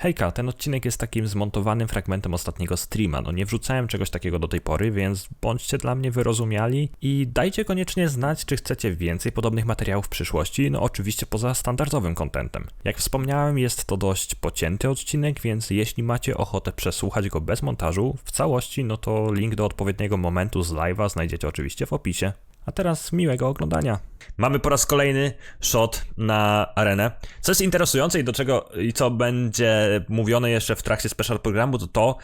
Hejka, ten odcinek jest takim zmontowanym fragmentem ostatniego streama. No nie wrzucałem czegoś takiego do tej pory, więc bądźcie dla mnie wyrozumiali i dajcie koniecznie znać, czy chcecie więcej podobnych materiałów w przyszłości, no oczywiście poza standardowym contentem. Jak wspomniałem, jest to dość pocięty odcinek, więc jeśli macie ochotę przesłuchać go bez montażu w całości, no to link do odpowiedniego momentu z live'a znajdziecie oczywiście w opisie. A teraz miłego oglądania. Mamy po raz kolejny shot na arenę. Co jest interesujące i do czego i co będzie mówione jeszcze w trakcie special programu, to to,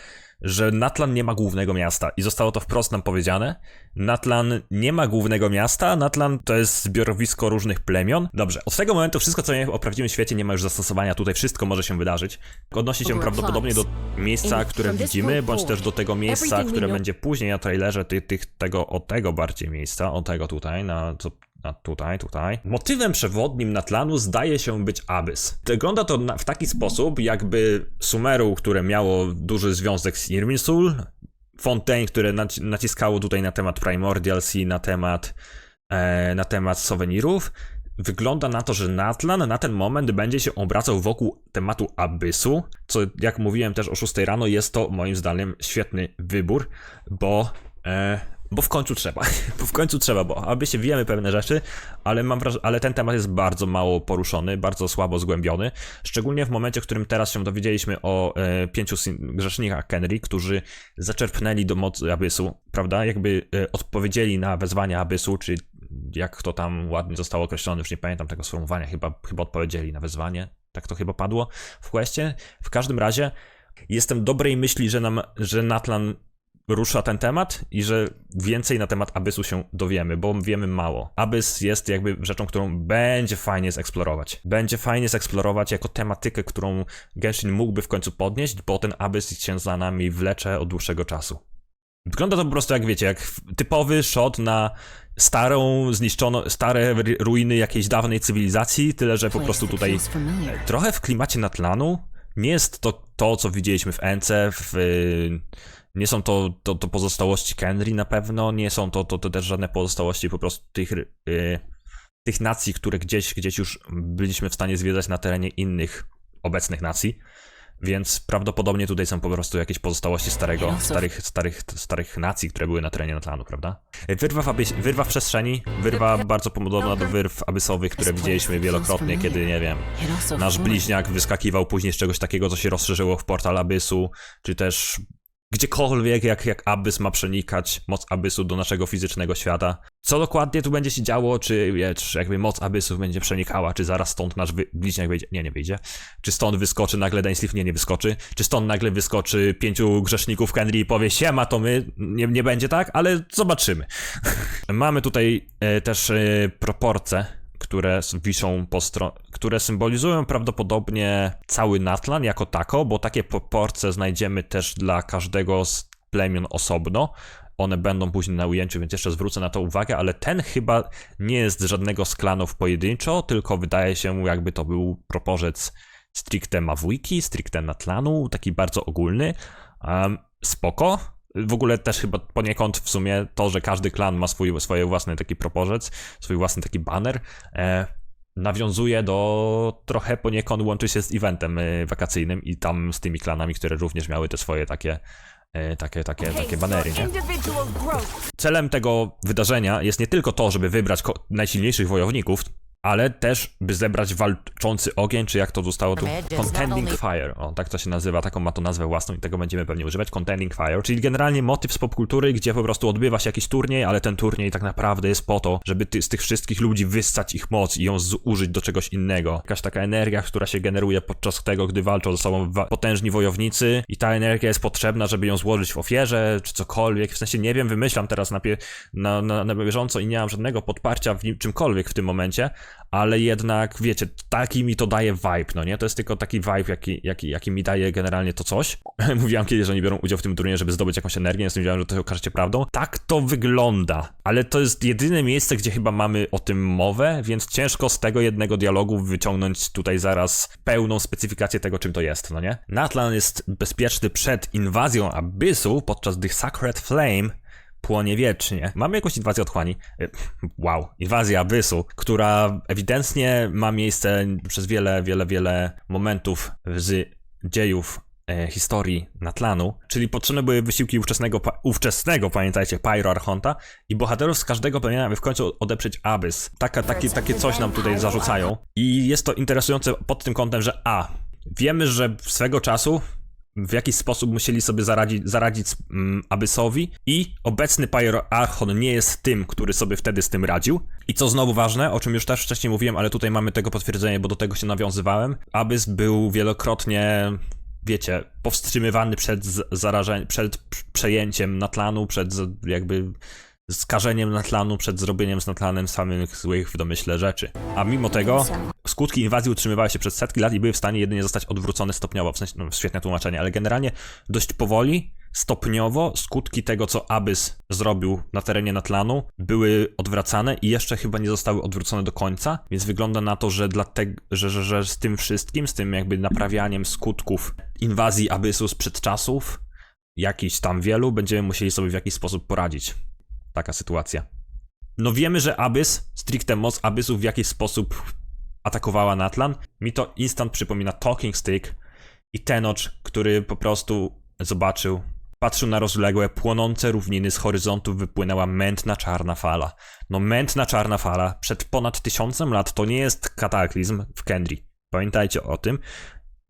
że Natlan nie ma głównego miasta i zostało to wprost nam powiedziane. Natlan nie ma głównego miasta, Natlan to jest zbiorowisko różnych plemion. Dobrze, od tego momentu wszystko, co o prawdziwym świecie nie ma już zastosowania, tutaj wszystko może się wydarzyć. Odnosi się prawdopodobnie do miejsca, które widzimy, bądź też do tego miejsca, które będzie później na trailerze, tych, tych, tego, o tego bardziej miejsca, o tego tutaj, na co a tutaj, tutaj. Motywem przewodnim Natlanu zdaje się być Abyss. Wygląda to na, w taki sposób, jakby Sumeru, które miało duży związek z Irminsul, Fontaine, które naci naciskało tutaj na temat Primordials i na temat, e, na temat souvenirów, wygląda na to, że Natlan na ten moment będzie się obracał wokół tematu Abyssu, co jak mówiłem też o 6 rano, jest to moim zdaniem świetny wybór, bo e, bo w końcu trzeba. Bo w końcu trzeba, bo aby się wiemy pewne rzeczy, ale mam wrażenie, ale ten temat jest bardzo mało poruszony, bardzo słabo zgłębiony. Szczególnie w momencie, w którym teraz się dowiedzieliśmy o e, pięciu grzesznikach Kenry, którzy zaczerpnęli do mocy Abysu, prawda? Jakby e, odpowiedzieli na wezwania Abysu, czy jak to tam ładnie zostało określone, już nie pamiętam tego sformułowania, chyba, chyba odpowiedzieli na wezwanie. Tak to chyba padło w questie. W każdym razie jestem dobrej myśli, że, nam, że Natlan rusza ten temat i że więcej na temat Abyssu się dowiemy, bo wiemy mało. Abyss jest jakby rzeczą, którą będzie fajnie zeksplorować. Będzie fajnie zeksplorować jako tematykę, którą Genshin mógłby w końcu podnieść, bo ten Abyss się za nami wlecze od dłuższego czasu. Wygląda to po prostu jak wiecie, jak typowy shot na starą, zniszczoną, stare ruiny jakiejś dawnej cywilizacji, tyle że po prostu tutaj trochę w klimacie Natlanu. Nie jest to to, co widzieliśmy w Ence, w nie są to, to, to pozostałości Kenry na pewno, nie są to, to, to też żadne pozostałości po prostu tych, yy, tych nacji, które gdzieś, gdzieś już byliśmy w stanie zwiedzać na terenie innych obecnych nacji. Więc prawdopodobnie tutaj są po prostu jakieś pozostałości starego, starych, starych, starych nacji, które były na terenie Natlanu, prawda? Wyrwa w, abys, wyrwa w przestrzeni, wyrwa bardzo podobna do wyrw abysowych, które widzieliśmy wielokrotnie, kiedy, nie wiem, nasz bliźniak wyskakiwał później z czegoś takiego, co się rozszerzyło w portal abysu, czy też gdziekolwiek, jak, jak Abyss ma przenikać moc Abyssu do naszego fizycznego świata. Co dokładnie tu będzie się działo, czy, czy jakby moc Abyssów będzie przenikała, czy zaraz stąd nasz wy- bliźniak wyjdzie, nie, nie wyjdzie, czy stąd wyskoczy nagle Dainsleif, nie, nie wyskoczy, czy stąd nagle wyskoczy pięciu grzeszników Henry i powie siema, to my, nie, nie będzie tak, ale zobaczymy. Mamy tutaj e, też e, proporcje które wiszą po stronie, które symbolizują prawdopodobnie cały Natlan jako tako, bo takie proporcje znajdziemy też dla każdego z plemion osobno. One będą później na ujęciu, więc jeszcze zwrócę na to uwagę, ale ten chyba nie jest żadnego z klanów pojedynczo, tylko wydaje się jakby to był proporzec stricte Mawiki, stricte Natlanu, taki bardzo ogólny. Um, spoko, w ogóle też chyba poniekąd w sumie to, że każdy klan ma swój, swoje własny taki proporzec, swój własny taki banner, e, nawiązuje do trochę poniekąd łączy się z eventem e, wakacyjnym i tam z tymi klanami, które również miały te swoje takie e, takie, takie, takie banery, nie? Celem tego wydarzenia jest nie tylko to, żeby wybrać najsilniejszych wojowników, ale też by zebrać walczący ogień, czy jak to zostało tu? Contending Fire. O, tak to się nazywa, taką ma to nazwę własną i tego będziemy pewnie używać. Contending Fire, czyli generalnie motyw z popkultury, gdzie po prostu odbywa się jakiś turniej, ale ten turniej tak naprawdę jest po to, żeby ty, z tych wszystkich ludzi wyssać ich moc i ją zużyć do czegoś innego. Jakaś taka energia, która się generuje podczas tego, gdy walczą ze sobą potężni wojownicy i ta energia jest potrzebna, żeby ją złożyć w ofierze, czy cokolwiek. W sensie nie wiem, wymyślam teraz na, na, na, na bieżąco i nie mam żadnego podparcia w czymkolwiek w tym momencie, ale jednak, wiecie, taki mi to daje vibe, no nie? To jest tylko taki vibe, jaki, jaki, jaki mi daje generalnie to coś. Mówiłam kiedyś, że oni biorą udział w tym turnieju, żeby zdobyć jakąś energię, więc wiedziałem, że to się okaże prawdą. Tak to wygląda, ale to jest jedyne miejsce, gdzie chyba mamy o tym mowę, więc ciężko z tego jednego dialogu wyciągnąć tutaj zaraz pełną specyfikację tego, czym to jest, no nie? Natlan jest bezpieczny przed inwazją Abyssu, podczas gdy Sacred Flame płonie wiecznie. Mamy jakąś inwazję otchłani. Y, wow, inwazja Abyssu, która ewidentnie ma miejsce przez wiele, wiele, wiele momentów z dziejów e, historii Natlanu, czyli potrzebne były wysiłki ówczesnego, ówczesnego pamiętajcie, Pyro Archonta i bohaterów z każdego plemienia, aby w końcu odeprzeć Abyss. Taka, takie, takie coś nam tutaj zarzucają i jest to interesujące pod tym kątem, że a, wiemy, że swego czasu w jakiś sposób musieli sobie zaradzić, zaradzić mm, Abyssowi i obecny Pyro Archon nie jest tym, który sobie wtedy z tym radził. I co znowu ważne, o czym już też wcześniej mówiłem, ale tutaj mamy tego potwierdzenie, bo do tego się nawiązywałem. Abyss był wielokrotnie, wiecie, powstrzymywany przed zarażeniem, przed przejęciem Natlanu, przed jakby skażeniem Natlanu, przed zrobieniem z Natlanem samych złych w domyśle rzeczy. A mimo tego skutki inwazji utrzymywały się przez setki lat i były w stanie jedynie zostać odwrócone stopniowo, w sensie, no, świetne tłumaczenie, ale generalnie dość powoli, stopniowo skutki tego, co Abyss zrobił na terenie Natlanu, były odwracane i jeszcze chyba nie zostały odwrócone do końca, więc wygląda na to, że, dlatego, że, że, że z tym wszystkim, z tym jakby naprawianiem skutków inwazji Abyssu sprzed czasów, jakiś tam wielu, będziemy musieli sobie w jakiś sposób poradzić. Taka sytuacja. No wiemy, że Abyss, stricte moc Abyssu w jakiś sposób atakowała Natlan. Mi to instant przypomina Talking Stick i Tenoch, który po prostu zobaczył, patrzył na rozległe, płonące równiny, z horyzontu wypłynęła mętna czarna fala. No mętna czarna fala przed ponad tysiącem lat to nie jest kataklizm w Kendri. Pamiętajcie o tym.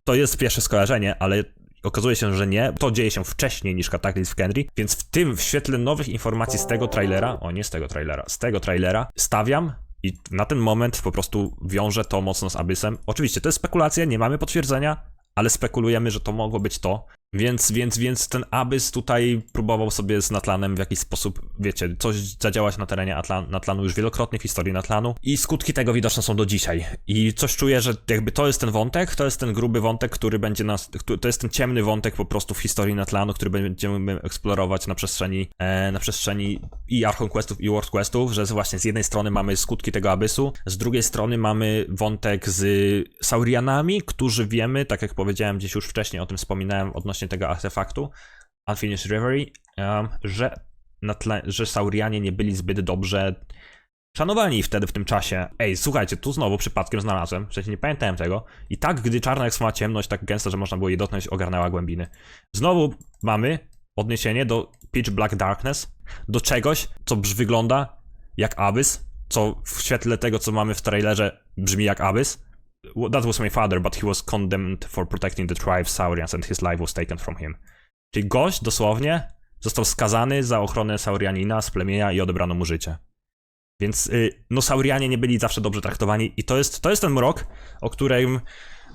To jest pierwsze skojarzenie, ale okazuje się, że nie. To dzieje się wcześniej niż Kataklizm w Kendri, więc w tym, w świetle nowych informacji z tego trailera, o nie z tego trailera, z tego trailera, stawiam i na ten moment po prostu wiążę to mocno z Abyssem. Oczywiście to jest spekulacja, nie mamy potwierdzenia, ale spekulujemy, że to mogło być to. Więc, więc, więc ten Abyss tutaj próbował sobie z Natlanem w jakiś sposób, wiecie, coś zadziałać na terenie Atlan Natlanu już wielokrotnie w historii Natlanu i skutki tego widoczne są do dzisiaj. I coś czuję, że jakby to jest ten wątek, to jest ten gruby wątek, który będzie nas, to jest ten ciemny wątek po prostu w historii Natlanu, który będziemy eksplorować na przestrzeni, e, na przestrzeni i Archon Questów i World Questów, że właśnie z jednej strony mamy skutki tego Abyssu, z drugiej strony mamy wątek z Saurianami, którzy wiemy, tak jak powiedziałem gdzieś już wcześniej, o tym wspominałem odnośnie tego artefaktu, Unfinished Reverie, em, że, na tle, że Saurianie nie byli zbyt dobrze szanowani wtedy w tym czasie. Ej, słuchajcie, tu znowu przypadkiem znalazłem, sensie nie pamiętałem tego. I tak, gdy czarna jak sama ciemność, tak gęsta, że można było jej dotknąć, ogarnęła głębiny. Znowu mamy odniesienie do Pitch Black Darkness, do czegoś, co wygląda jak Abyss, co w świetle tego, co mamy w trailerze, brzmi jak Abyss. That was my father, but he was condemned for protecting the tribe Saurians and his life was taken from him. Czyli gość dosłownie został skazany za ochronę Saurianina z plemienia i odebrano mu życie. Więc y, no Saurianie nie byli zawsze dobrze traktowani i to jest, to jest ten mrok, o którym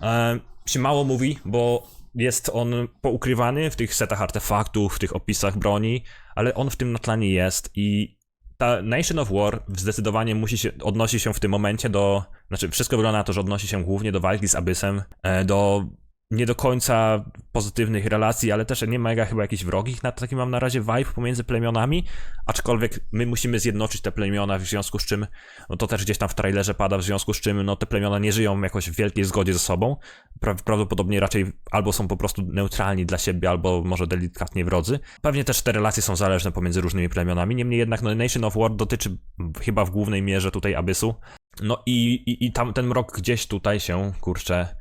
e, się mało mówi, bo jest on poukrywany w tych setach artefaktów, w tych opisach broni, ale on w tym natlanie jest i ta Nation of War zdecydowanie musi się, odnosi się w tym momencie do, znaczy wszystko wygląda na to, że odnosi się głównie do walki z Abyssem, e, do nie do końca pozytywnych relacji, ale też nie mega chyba jakichś wrogich, na taki mam na razie vibe pomiędzy plemionami, aczkolwiek my musimy zjednoczyć te plemiona, w związku z czym, no to też gdzieś tam w trailerze pada, w związku z czym no te plemiona nie żyją jakoś w wielkiej zgodzie ze sobą, pra prawdopodobnie raczej albo są po prostu neutralni dla siebie, albo może delikatnie wrodzy. Pewnie też te relacje są zależne pomiędzy różnymi plemionami, niemniej jednak no Nation of War dotyczy chyba w głównej mierze tutaj Abyssu, no i, i, i tam ten mrok gdzieś tutaj się, kurczę,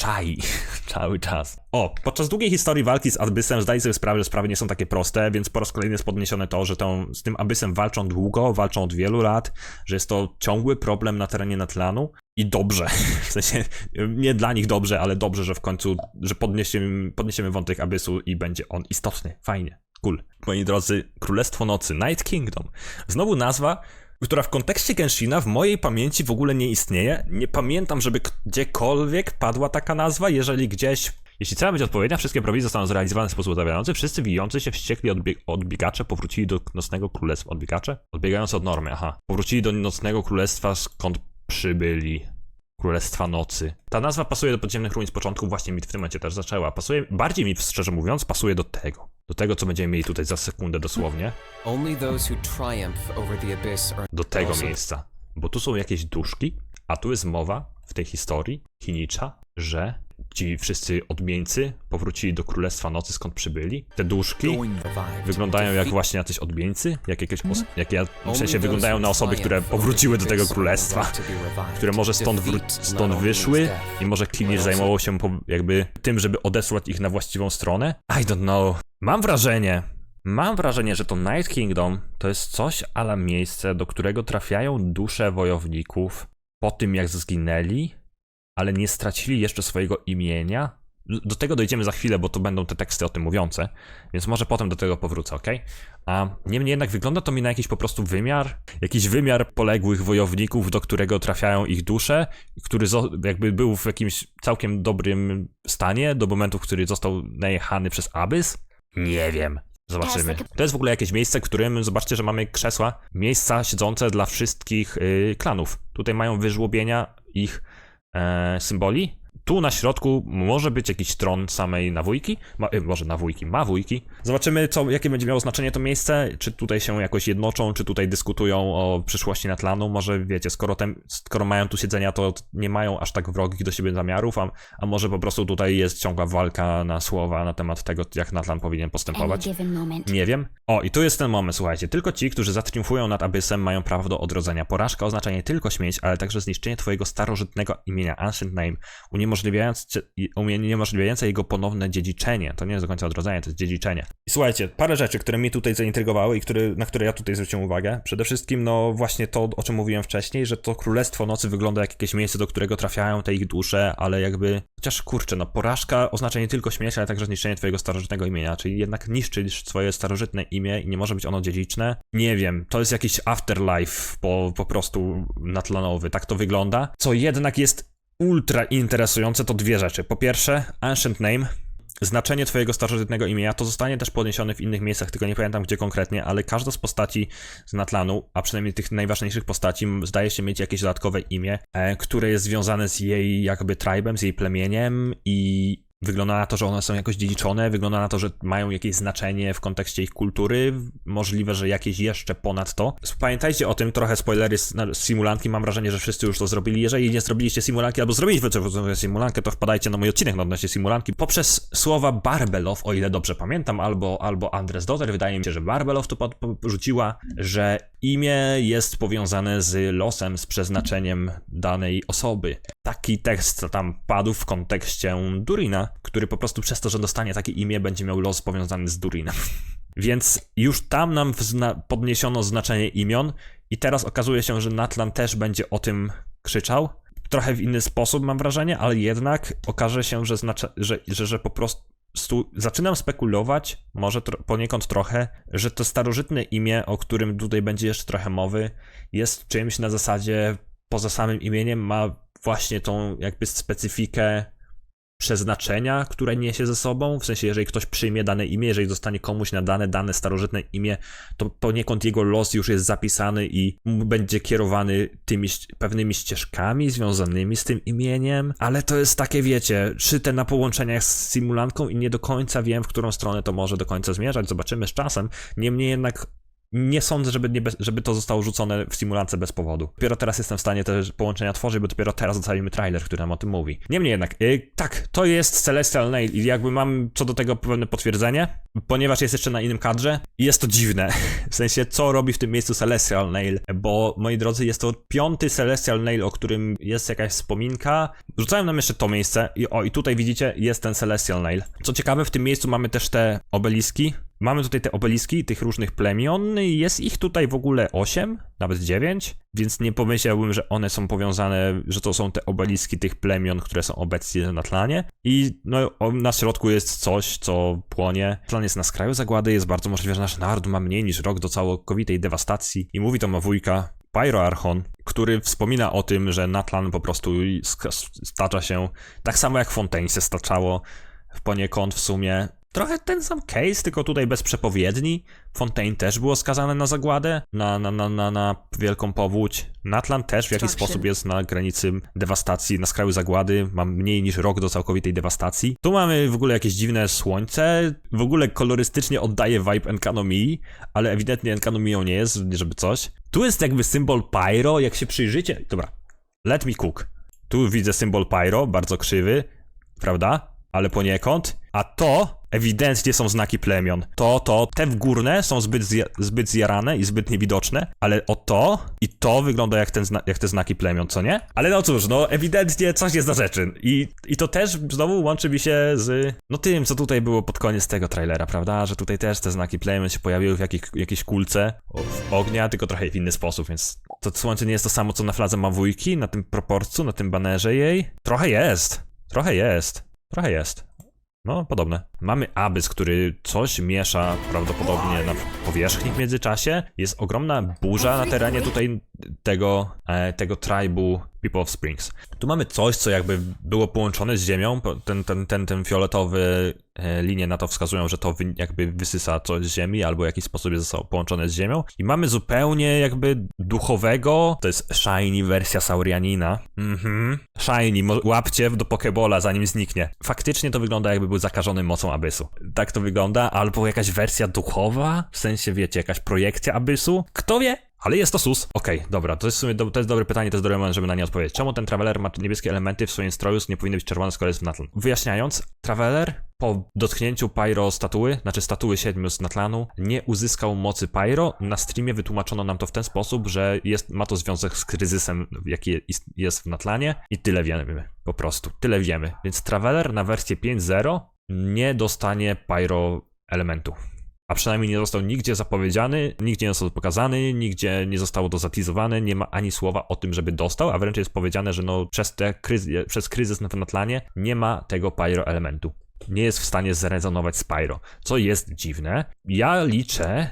czai cały czas. O, podczas długiej historii walki z Abyssem zdaję sobie sprawę, że sprawy nie są takie proste, więc po raz kolejny jest podniesione to, że tą, z tym Abyssem walczą długo, walczą od wielu lat, że jest to ciągły problem na terenie Natlanu i dobrze, w sensie nie dla nich dobrze, ale dobrze, że w końcu, że podniesiemy, podniesiemy wątek Abyssu i będzie on istotny, fajnie, cool. Moi drodzy, Królestwo Nocy, Night Kingdom. Znowu nazwa, która w kontekście Genshina w mojej pamięci w ogóle nie istnieje. Nie pamiętam, żeby gdziekolwiek padła taka nazwa, jeżeli gdzieś... Jeśli cała będzie odpowiednia, wszystkie prowizje zostaną zrealizowane w sposób zawiadający, wszyscy wijący się wściekli odbie odbiegacze powrócili do nocnego królestwa. Odbiegacze? Odbiegając od normy, aha. Powrócili do nocnego królestwa, skąd przybyli. Królestwa Nocy. Ta nazwa pasuje do podziemnych ruin z początku, właśnie mi w tym momencie też zaczęła. Pasuje, bardziej mi, szczerze mówiąc, pasuje do tego. Do tego, co będziemy mieli tutaj za sekundę dosłownie. Do tego miejsca. Bo tu są jakieś duszki, a tu jest mowa w tej historii Hinicza, że ci wszyscy odmieńcy powrócili do Królestwa Nocy, skąd przybyli. Te duszki wyglądają jak właśnie jacyś odmieńcy, jak jakieś os- jak ja, w sensie wyglądają na osoby, które powróciły do tego królestwa, które może stąd, wró- stąd wyszły i może Klinisz zajmował się po, jakby tym, żeby odesłać ich na właściwą stronę? I don't know. Mam wrażenie, mam wrażenie, że to Night Kingdom to jest coś ala miejsce, do którego trafiają dusze wojowników po tym, jak zginęli, ale nie stracili jeszcze swojego imienia. Do tego dojdziemy za chwilę, bo to będą te teksty o tym mówiące, więc może potem do tego powrócę, ok? A niemniej jednak wygląda to mi na jakiś po prostu wymiar, jakiś wymiar poległych wojowników, do którego trafiają ich dusze, który jakby był w jakimś całkiem dobrym stanie do momentu, w który został najechany przez Abyss. Nie wiem. Zobaczymy. To jest w ogóle jakieś miejsce, w którym zobaczcie, że mamy krzesła, miejsca siedzące dla wszystkich y, klanów. Tutaj mają wyżłobienia ich e, symboli. Tu na środku może być jakiś tron samej nawójki, ma, y, może nawójki, mawójki. Zobaczymy, co, jakie będzie miało znaczenie to miejsce, czy tutaj się jakoś jednoczą, czy tutaj dyskutują o przyszłości Natlanu. Może wiecie, skoro, tem, skoro mają tu siedzenia, to nie mają aż tak wrogich do siebie zamiarów, a, a może po prostu tutaj jest ciągła walka na słowa na temat tego, jak Natlan powinien postępować. Nie wiem. O, i tu jest ten moment, słuchajcie. Tylko ci, którzy zatriumfują nad Abyssem, mają prawo do odrodzenia. Porażka oznacza nie tylko śmierć, ale także zniszczenie twojego starożytnego imienia Ancient Name, uniemożliwiające, uniemożliwiające jego ponowne dziedziczenie. To nie jest do końca odrodzenie, to jest dziedziczenie. I słuchajcie, parę rzeczy, które mnie tutaj zaintrygowały i na które ja tutaj zwróciłem uwagę. Przede wszystkim, no właśnie to, o czym mówiłem wcześniej, że to Królestwo Nocy wygląda jak jakieś miejsce, do którego trafiają te ich dusze, ale jakby... Chociaż kurczę, no porażka oznacza nie tylko śmierć, ale także zniszczenie twojego starożytnego imienia, czyli jednak niszczysz swoje starożytne imię i nie może być ono dziedziczne. Nie wiem, to jest jakiś afterlife po, po prostu natlanowy, tak to wygląda. Co jednak jest ultra interesujące, to dwie rzeczy. Po pierwsze, Ancient Name, znaczenie twojego starożytnego imienia to zostanie też podniesione w innych miejscach, tylko nie pamiętam gdzie konkretnie, ale każda z postaci z Natlanu, a przynajmniej tych najważniejszych postaci, zdaje się mieć jakieś dodatkowe imię, e, które jest związane z jej jakby tribem, z jej plemieniem i wygląda na to, że one są jakoś dziedziczone, wygląda na to, że mają jakieś znaczenie w kontekście ich kultury, możliwe, że jakieś jeszcze ponad to. Pamiętajcie o tym, trochę spoilery z, z simulanki, mam wrażenie, że wszyscy już to zrobili. Jeżeli nie zrobiliście simulanki albo zrobiliście simulankę, to wpadajcie na mój odcinek na odnośnie simulanki. Poprzez słowa Barbelow, o ile dobrze pamiętam, albo, albo Andres Dotter, wydaje mi się, że Barbelow tu pod- porzuciła, że imię jest powiązane z losem, z przeznaczeniem danej osoby. Taki tekst tam padł w kontekście Durina, który po prostu przez to, że dostanie takie imię, będzie miał los powiązany z Durinem. Więc już tam nam wzna- podniesiono znaczenie imion i teraz okazuje się, że Natlan też będzie o tym krzyczał. Trochę w inny sposób mam wrażenie, ale jednak okaże się, że, znacze- że, że, że po prostu zaczynam spekulować, może tro- poniekąd trochę, że to starożytne imię, o którym tutaj będzie jeszcze trochę mowy, jest czymś na zasadzie poza samym imieniem ma właśnie tą jakby specyfikę przeznaczenia, które niesie ze sobą. W sensie, jeżeli ktoś przyjmie dane imię, jeżeli zostanie komuś nadane dane starożytne imię, to poniekąd jego los już jest zapisany i będzie kierowany tymi pewnymi ścieżkami związanymi z tym imieniem. Ale to jest takie, wiecie, szyte na połączeniach z simulanką i nie do końca wiem, w którą stronę to może do końca zmierzać. Zobaczymy z czasem. Niemniej jednak nie sądzę, żeby, nie bez, żeby to zostało rzucone w simulance bez powodu. Dopiero teraz jestem w stanie te połączenia tworzyć, bo dopiero teraz dostaliśmy trailer, który nam o tym mówi. Niemniej jednak, y, tak, to jest Celestial Nail i jakby mam co do tego pewne potwierdzenie, ponieważ jest jeszcze na innym kadrze jest to dziwne. W sensie, co robi w tym miejscu Celestial Nail, bo moi drodzy, jest to piąty Celestial Nail, o którym jest jakaś wspominka. Rzucałem nam jeszcze to miejsce i o, i tutaj widzicie, jest ten Celestial Nail. Co ciekawe, w tym miejscu mamy też te obeliski, Mamy tutaj te obeliski tych różnych plemion, jest ich tutaj w ogóle 8, nawet 9, więc nie pomyślałbym, że one są powiązane, że to są te obeliski tych plemion, które są obecnie na tlanie. I no, na środku jest coś, co płonie. Tlan jest na skraju zagłady, jest bardzo możliwe, że nasz naród ma mniej niż rok do całkowitej dewastacji. I mówi to ma wujka Pyroarchon, który wspomina o tym, że Natlan po prostu stacza się tak samo jak Fontaine się staczało poniekąd w sumie. Trochę ten sam case, tylko tutaj bez przepowiedni. Fontaine też było skazane na zagładę, na, na, na, na, na wielką powódź. Natlan też w jakiś Destruction. sposób jest na granicy dewastacji, na skraju zagłady. Ma mniej niż rok do całkowitej dewastacji. Tu mamy w ogóle jakieś dziwne słońce. W ogóle kolorystycznie oddaje vibe Enkanomii, ale ewidentnie Enkanomią nie jest, żeby coś. Tu jest jakby symbol Pyro, jak się przyjrzycie. Dobra, let me cook. Tu widzę symbol Pyro, bardzo krzywy. prawda? Ale poniekąd. A to ewidentnie są znaki plemion. To, to, te w górne są zbyt, zja zbyt zjarane i zbyt niewidoczne, ale o to i to wygląda jak, ten jak te znaki plemion, co nie? Ale no cóż, no ewidentnie coś jest na rzeczy. I, I to też znowu łączy mi się z, no tym, co tutaj było pod koniec tego trailera, prawda? Że tutaj też te znaki plemion się pojawiły w jakich, jakiejś kulce o- ognia, tylko trochę w inny sposób, więc to słońce nie jest to samo, co na fladze Mawujki, na tym proporcu, na tym banerze jej. Trochę jest. Trochę jest. Trochę jest. No, podobne. Mamy Abyss, który coś miesza prawdopodobnie na powierzchni w międzyczasie. Jest ogromna burza na terenie tutaj tego, e, tego tribu People of Springs. Tu mamy coś, co jakby było połączone z ziemią. Ten, ten, ten, ten fioletowy e, linie na to wskazują, że to wy, jakby wysysa coś z ziemi albo w jakiś sposób jest połączone z ziemią. I mamy zupełnie jakby duchowego, to jest shiny wersja Saurianina. Mhm. Shiny, łapcie do Pokebola zanim zniknie. Faktycznie to wygląda jakby był zakażony mocą Abyssu. Tak to wygląda, albo jakaś wersja duchowa, w sensie wiecie, jakaś projekcja Abyssu. Kto wie? Ale jest to sus. Okej, dobra, to jest w sumie do, to jest dobre pytanie, to jest dobry moment, żeby na nie odpowiedzieć. Czemu ten Traveler ma niebieskie elementy w swoim stroju, nie powinny być czerwone, skoro jest w Natlan? Wyjaśniając, Traveler po dotknięciu Pyro statuły, znaczy statuły siedmiu z Natlanu, nie uzyskał mocy Pyro. Na streamie wytłumaczono nam to w ten sposób, że jest, ma to związek z kryzysem, jaki jest w Natlanie i tyle wiemy, po prostu, tyle wiemy. Więc Traveler na wersję 5.0 nie dostanie Pyro elementu a przynajmniej nie został nigdzie zapowiedziany, nigdzie nie został pokazany, nigdzie nie zostało to zatizowane, nie ma ani słowa o tym, żeby dostał, a wręcz jest powiedziane, że no przez, te kryzy, przez kryzys na Natlanie nie ma tego pyro elementu. Nie jest w stanie zrezonować z pyro, co jest dziwne. Ja liczę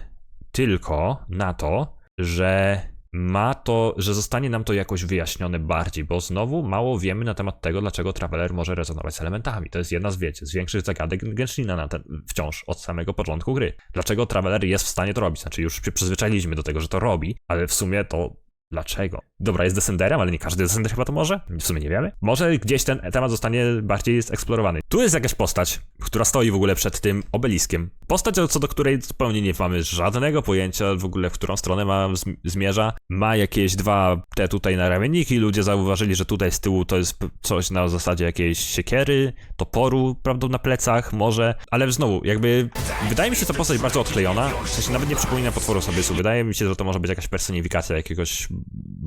tylko na to, że ma to, że zostanie nam to jakoś wyjaśnione bardziej, bo znowu mało wiemy na temat tego, dlaczego Traveler może rezonować z elementami. To jest jedna z, wiecie, z większych zagadek Genshina na ten, wciąż od samego początku gry. Dlaczego Traveler jest w stanie to robić? Znaczy już się przyzwyczailiśmy do tego, że to robi, ale w sumie to Dlaczego? Dobra, jest Descenderem, ale nie każdy Descender chyba to może? W sumie nie wiemy. Może gdzieś ten temat zostanie bardziej eksplorowany. Tu jest jakaś postać, która stoi w ogóle przed tym obeliskiem. Postać, co do której zupełnie nie mamy żadnego pojęcia w ogóle, w którą stronę ma, zm- zmierza. Ma jakieś dwa te tutaj na ramienniki. Ludzie zauważyli, że tutaj z tyłu to jest coś na zasadzie jakiejś siekiery, toporu, prawda, na plecach, może. Ale znowu, jakby wydaje mi się ta postać bardzo odklejona. W sensie nawet nie przypomina potworu Sabysu. Wydaje mi się, że to może być jakaś personifikacja jakiegoś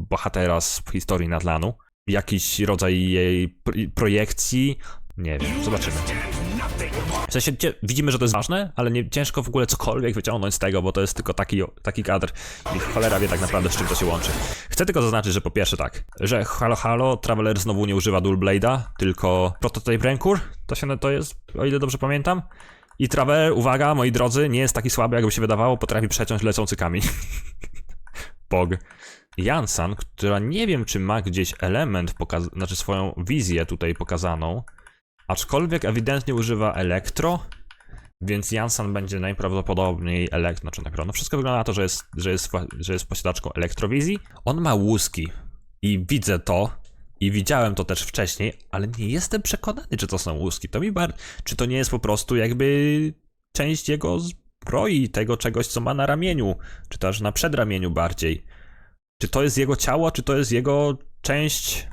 bohatera z historii Nadlanu. Jakiś rodzaj jej pr- projekcji. Nie wiem, zobaczymy. W sensie widzimy, że to jest ważne, ale nie, ciężko w ogóle cokolwiek wyciągnąć z tego, bo to jest tylko taki, taki kadr i cholera wie tak naprawdę z czym to się łączy. Chcę tylko zaznaczyć, że po pierwsze tak, że Halo Halo Traveler znowu nie używa Dual Blade'a, tylko Prototype Rancor, to się to jest, o ile dobrze pamiętam. I Traveler, uwaga, moi drodzy, nie jest taki słaby, jakby się wydawało, potrafi przeciąć lecący kamień. Pog. Jansan, która nie wiem, czy ma gdzieś element, znaczy swoją wizję tutaj pokazaną, aczkolwiek ewidentnie używa elektro, więc Jansan będzie najprawdopodobniej elektro, znaczy elektro. No wszystko wygląda na to, że jest, że jest, że jest posiadaczką elektrowizji. On ma łuski i widzę to i widziałem to też wcześniej, ale nie jestem przekonany, czy to są łuski. To mi bar- czy to nie jest po prostu jakby część jego zbroi, tego czegoś, co ma na ramieniu, czy też na przedramieniu bardziej. Czy to jest jego ciało, czy to jest jego część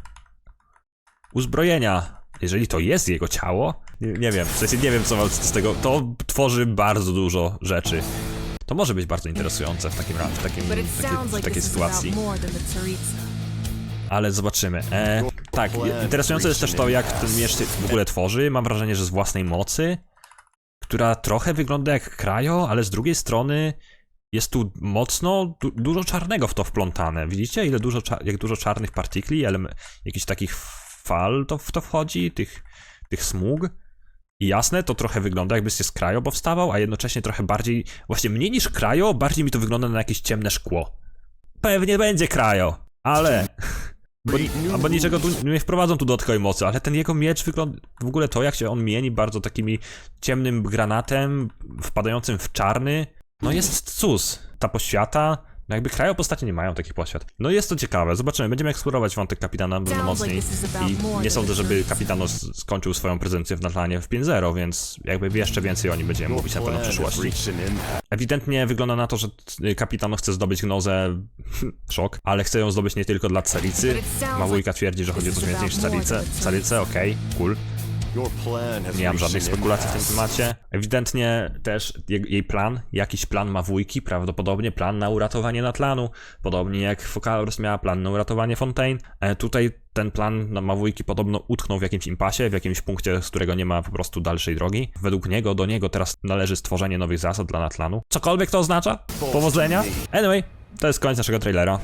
uzbrojenia? Jeżeli to jest jego ciało, nie, nie wiem, w sensie nie wiem, co mam z tego. To tworzy bardzo dużo rzeczy. To może być bardzo interesujące w takim ra- w, takim, w, takiej- w takiej sytuacji. Ale zobaczymy. E, tak, interesujące jest też to, jak ten miecz w ogóle tworzy. Mam wrażenie, że z własnej mocy, która trochę wygląda jak krajo, ale z drugiej strony jest tu mocno du dużo czarnego w to wplątane. Widzicie, ile dużo jak dużo czarnych partikli, jakichś takich fal to w to wchodzi, tych, tych smug. I jasne, to trochę wygląda jakby się z krajo powstawał, a jednocześnie trochę bardziej, właśnie mniej niż krajo, bardziej mi to wygląda na jakieś ciemne szkło. Pewnie będzie krajo, ale... Bo, albo niczego tu nie wprowadzą tu dodatkowej mocy, ale ten jego miecz wygląda, w ogóle to jak się on mieni bardzo takimi ciemnym granatem, wpadającym w czarny, no jest cus. Ta poświata, no jakby krajo postacie nie mają takich poświat. No jest to ciekawe, zobaczymy, będziemy eksplorować wątek kapitana dużo mocniej i nie sądzę, żeby s- skończył swoją prezencję w Natlanie w 5.0, więc jakby jeszcze więcej o nim będziemy mówić na pewno w przyszłości. Ewidentnie wygląda na to, że kapitano chce zdobyć gnozę, szok, ale chce ją zdobyć nie tylko dla Caricy. Małujka twierdzi, że chodzi o coś więcej niż the Carice, okej, cool. Nie mam żadnych spekulacji w tym temacie. Ewidentnie też jej, plan, jakiś plan ma wujki, prawdopodobnie plan na uratowanie Natlanu, podobnie jak Focalors miała plan na uratowanie Fontaine. E, tutaj ten plan na Mawujki podobno utknął w jakimś impasie, w jakimś punkcie, z którego nie ma po prostu dalszej drogi. Według niego, do niego teraz należy stworzenie nowych zasad dla Natlanu. Cokolwiek to oznacza? Powodzenia? Anyway, to jest koniec naszego trailera.